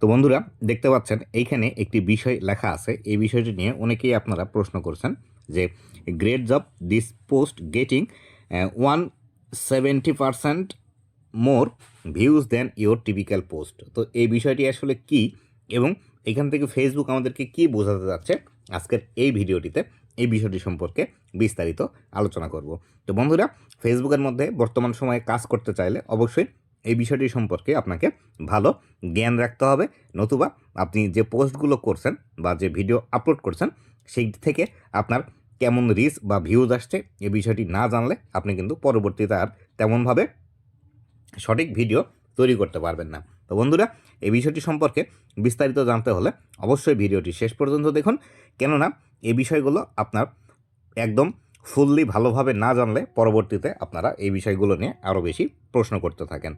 তো বন্ধুরা, দেখতে পাচ্ছেন, এইখানে একটি বিষয় লেখা আছে। এই বিষয়টি নিয়ে অনেকেই আপনারা প্রশ্ন করছেন যে great job this post getting one seventy percent more views than your typical post তো এই বিষয়টি আসলে কি এবং এখান থেকে ফেসবুক আমাদেরকে কি বোঝাতে যাচ্ছে? আজকের এই ভিডিওটিতে এই বিষয়টি সম্পর্কে বিস্তারিত আলোচনা করব। তো বন্ধুরা ফেসবুকের মধ্যে বর্তমান সময়ে কাজ করতে চাইলে অবশ্যই এই বিষয়টি সম্পর্কে আপনাকে ভালো জ্ঞান রাখতে হবে। নতুবা আপনি যে পোস্টগুলো করছেন বা যে ভিডিও আপলোড করছেন, সেই থেকে আপনার কেমন রিচ বা ভিউজ আসছে এ বিষয়টি না জানলে আপনি কিন্তু পরবর্তীতে আর তেমনভাবে সঠিক ভিডিও তৈরি করতে পারবেন না। তো বন্ধুরা এই বিষয়টি সম্পর্কে বিস্তারিত জানতে হলে অবশ্যই ভিডিওটি শেষ পর্যন্ত দেখুন। কেননা এই বিষয়গুলো আপনার একদম ফুললি ভালোভাবে না জানলে পরবর্তীতে আপনারা এই বিষয়গুলো নিয়ে আরও বেশি প্রশ্ন করতে থাকেন।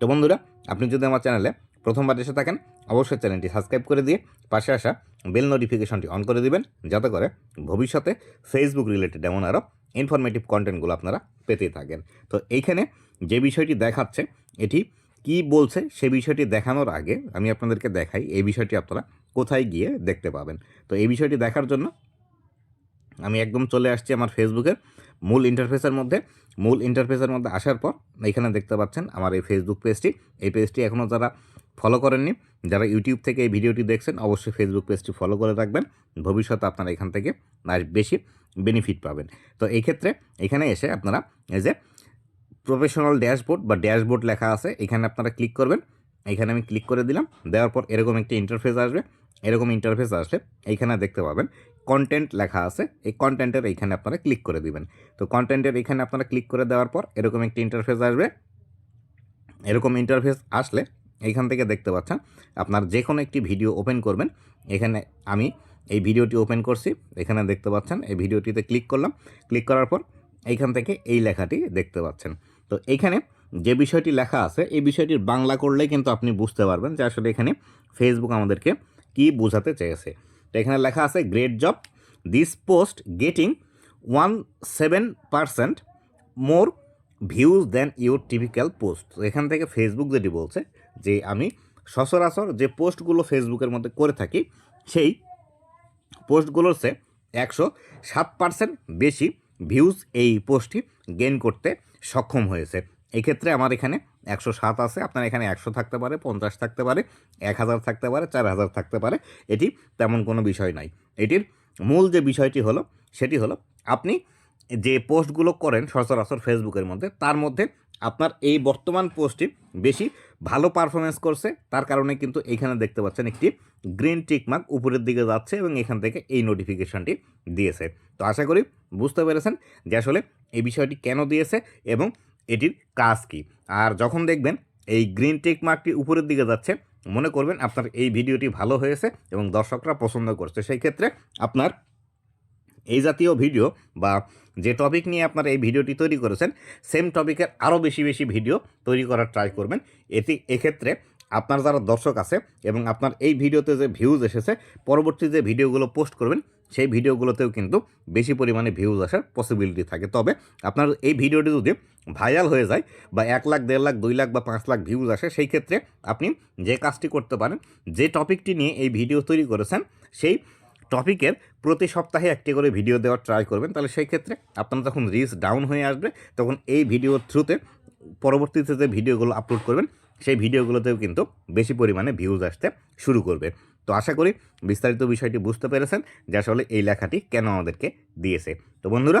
তো বন্ধুরা, আপনি যদি আমার চ্যানেলে প্রথমবার এসে থাকেন, অবশ্যই চ্যানেলটি সাবস্ক্রাইব করে দিয়ে পাশে আসা বেল নোটিফিকেশনটি অন করে দিবেন, যাতে করে ভবিষ্যতে ফেসবুক রিলেটেড এমন আরও ইনফরমেটিভ কন্টেন্টগুলো আপনারা পেতে থাকেন। তো এইখানে যে বিষয়টি দেখাচ্ছে, এটি কি বলছে সে বিষয়টি দেখানোর আগে আমি আপনাদেরকে দেখাই, এই বিষয়টি আপনারা কোথায় গিয়ে দেখতে পাবেন। তো এই বিষয়টি দেখার জন্য আমি একদম চলে আসছি আমার ফেসবুকের মূল ইন্টারফেসের মধ্যে। মূল ইন্টারফেসের মধ্যে আসার পর এখানে দেখতে পাচ্ছেন আমার এই ফেসবুক পেজটি এই পেজটি এখনও যারা ফলো করেননি, যারা ইউটিউব থেকে এই ভিডিওটি দেখছেন, অবশ্যই ফেসবুক পেজটি ফলো করে রাখবেন। ভবিষ্যতে আপনারা এখান থেকে আর বেশি বেনিফিট পাবেন। তো এই ক্ষেত্রে এখানে এসে আপনারা এই যে প্রফেশনাল ড্যাশবোর্ড বা ড্যাশবোর্ড লেখা আছে, এখানে আপনারা ক্লিক করবেন। এখানে আমি ক্লিক করে দিলাম, দেওয়ার পর এরকম একটি ইন্টারফেস আসবে। এরকম ইন্টারফেস আসলে এইখানে দেখতে পাবেন কন্টেন্ট লেখা আছে, এই কন্টেন্টের এইখানে আপনারা ক্লিক করে দিবেন। তো কন্টেন্টের এখানে আপনারা ক্লিক করে দেওয়ার পর এরকম একটি ইন্টারফেস আসবে। এরকম ইন্টারফেস আসলে এইখান থেকে দেখতে পাচ্ছেন, আপনার যে কোনো একটি ভিডিও ওপেন করবেন। এখানে আমি এই ভিডিওটি ওপেন করছি, এখানে দেখতে পাচ্ছেন, এই ভিডিওটিতে ক্লিক করলাম। ক্লিক করার পর এইখান থেকে এই লেখাটি দেখতে পাচ্ছেন। তো এইখানে যে বিষয়টি লেখা আছে, এই বিষয়টির বাংলা করলেই কিন্তু আপনি বুঝতে পারবেন যে আসলে এখানে ফেসবুক আমাদেরকে কি বোঝাতে চেয়েছে। তো এখানে লেখা আছে great job this post getting one seven percent more views than your typical post এখান থেকে ফেসবুক যেটি বলছে, যে আমি সচরাচর যে পোস্টগুলো ফেসবুকের মধ্যে করে থাকি, সেই পোস্টগুলোর চেয়ে একশো সাত পার্সেন্ট বেশি ভিউজ এই পোস্টটি গেইন করতে সক্ষম হয়েছে। এক্ষেত্রে আমার এখানে একশো সাত আছে, আপনার এখানে একশো থাকতে পারে, পঞ্চাশ থাকতে পারে, এক হাজার থাকতে পারে, চার হাজার থাকতে পারে, এটি তেমন কোনো বিষয় নাই। এটির মূল যে বিষয়টি হলো, সেটি হলো আপনি যে পোস্টগুলো করেন সচরাচর ফেসবুকের মধ্যে, তার মধ্যে আপনার এই বর্তমান পোস্টটি বেশি ভালো পারফরমেন্স করছে, তার কারণে কিন্তু এখানে দেখতে পাচ্ছেন একটি গ্রিন টিকমার্ক উপরের দিকে যাচ্ছে এবং এখান থেকে এই নোটিফিকেশনটি দিয়েছে। তো আশা করি বুঝতে পেরেছেন যে আসলে এই বিষয়টি কেন দিয়েছে এবং এটির কাজ কি? আর যখন দেখবেন এই গ্রিন টেক মার্কটি উপরের দিকে যাচ্ছে, মনে করবেন আপনার এই ভিডিওটি ভালো হয়েছে এবং দর্শকরা পছন্দ করছে। সেই ক্ষেত্রে আপনার এই জাতীয় ভিডিও বা যে টপিক নিয়ে আপনার এই ভিডিওটি তৈরি করেছেন সেম টপিকের আরও বেশি বেশি ভিডিও তৈরি করার ট্রাই করবেন। এতে এক্ষেত্রে আপনার যারা দর্শক আছে এবং আপনার এই ভিডিওতে যে ভিউজ এসেছে, পরবর্তী যে ভিডিওগুলো পোস্ট করবেন, সেই ভিডিওগুলোতেও কিন্তু বেশি পরিমাণে ভিউজ আসার পসিবিলিটি থাকে। তবে আপনার এই ভিডিওটি যদি ভাইরাল হয়ে যায় বা এক লাখ, দেড় লাখ, দুই লাখ বা পাঁচ লাখ ভিউজ আসে, সেই ক্ষেত্রে আপনি যে কাজটি করতে পারেন, যে টপিকটি নিয়ে এই ভিডিও তৈরি করেছেন, সেই টপিকের প্রতি সপ্তাহে একটি করে ভিডিও দেওয়ার ট্রাই করবেন। তাহলে সেই ক্ষেত্রে আপনার যখন রিচ ডাউন হয়ে আসবে, তখন এই ভিডিওর থ্রুতে পরবর্তীতে যে ভিডিওগুলো আপলোড করবেন, সেই ভিডিওগুলোতেও কিন্তু বেশি পরিমাণে ভিউজ আসতে শুরু করবে। তো আশা করি বিস্তারিত বিষয়টি বুঝতে পেরেছেন যে আসলে এই লেখাটি কেন আমাদেরকে দিয়েছে। তো বন্ধুরা